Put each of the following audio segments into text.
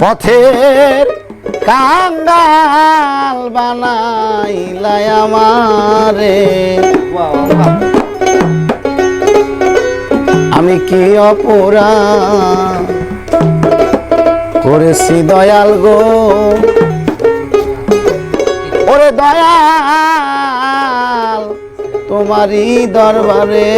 পথের কাঙ্গাল বানাইলাই আমারে। আমি কি অপরা করেছি দয়াল গো? ওরে দয়াল তোমারই দরবারে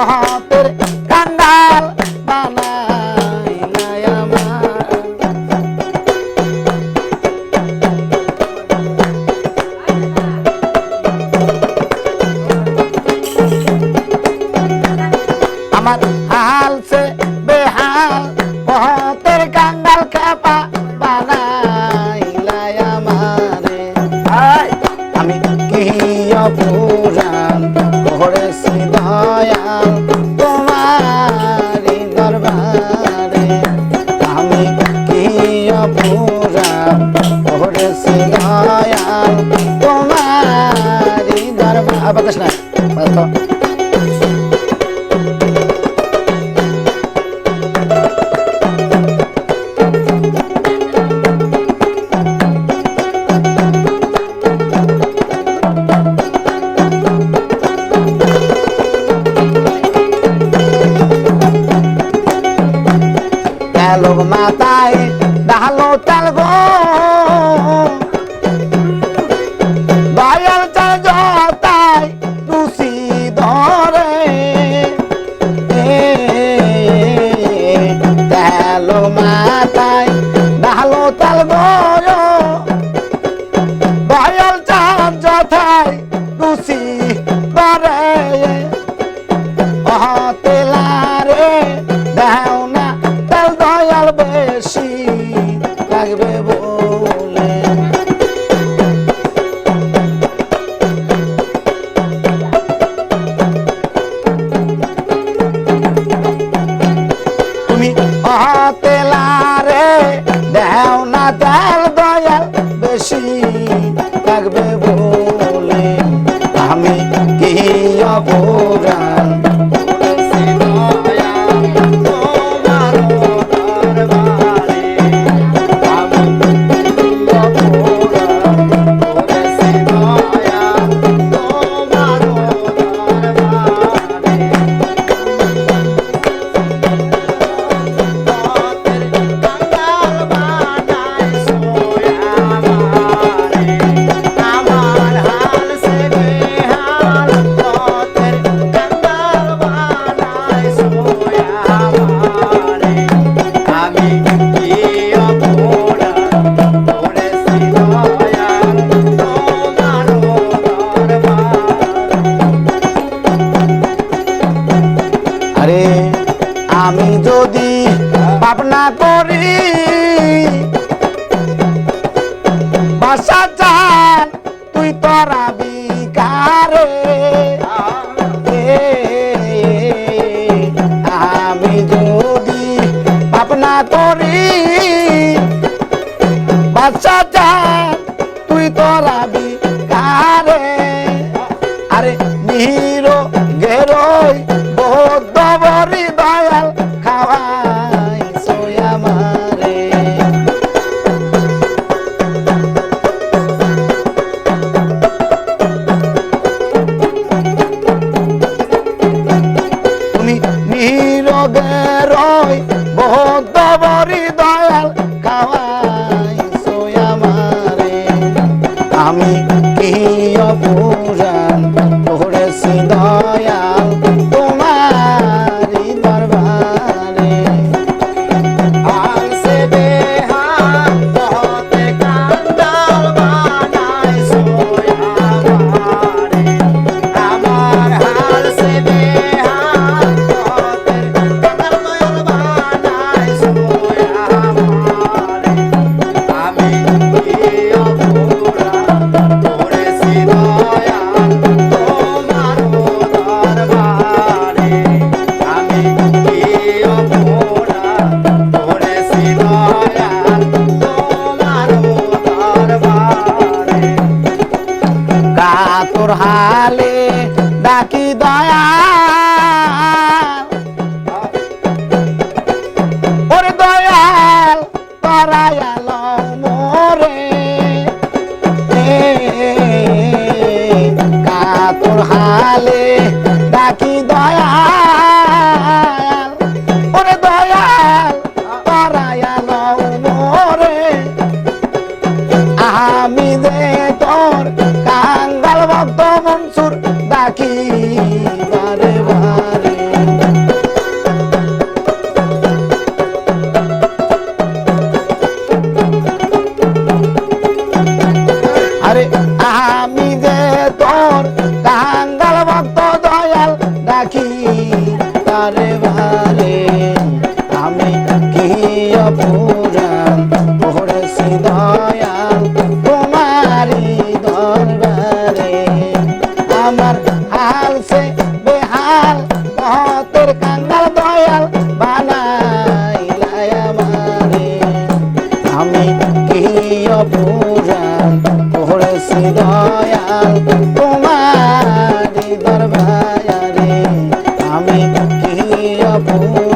বেহাল কান্ডাল আমার। হাল সে বেহাল পথের কাঙ্গাল খেপা বানাইলাই আমি কি অপুরাণ অপুরাণ করেছি দয়াল তোমারি দরবার বাতাস না বাতাস তো। ডালো তেল গো দয়াল চাল জতাই টুসি ধরে তেলো মাথায় ডালো তেল গো দয়াল চাল জতাই টুসি দেও না তার দয়াল বেশি থাকবে বলে আমি কি অপরাণ বাসা চাল তুই তোরা বিকারে আমি যদি ভাবনা করি বাসা চাল তুই তোরা বিকারে আরে নিহিরো গেরোই নিহিরো গেরোই ডাকি দয়াল papá.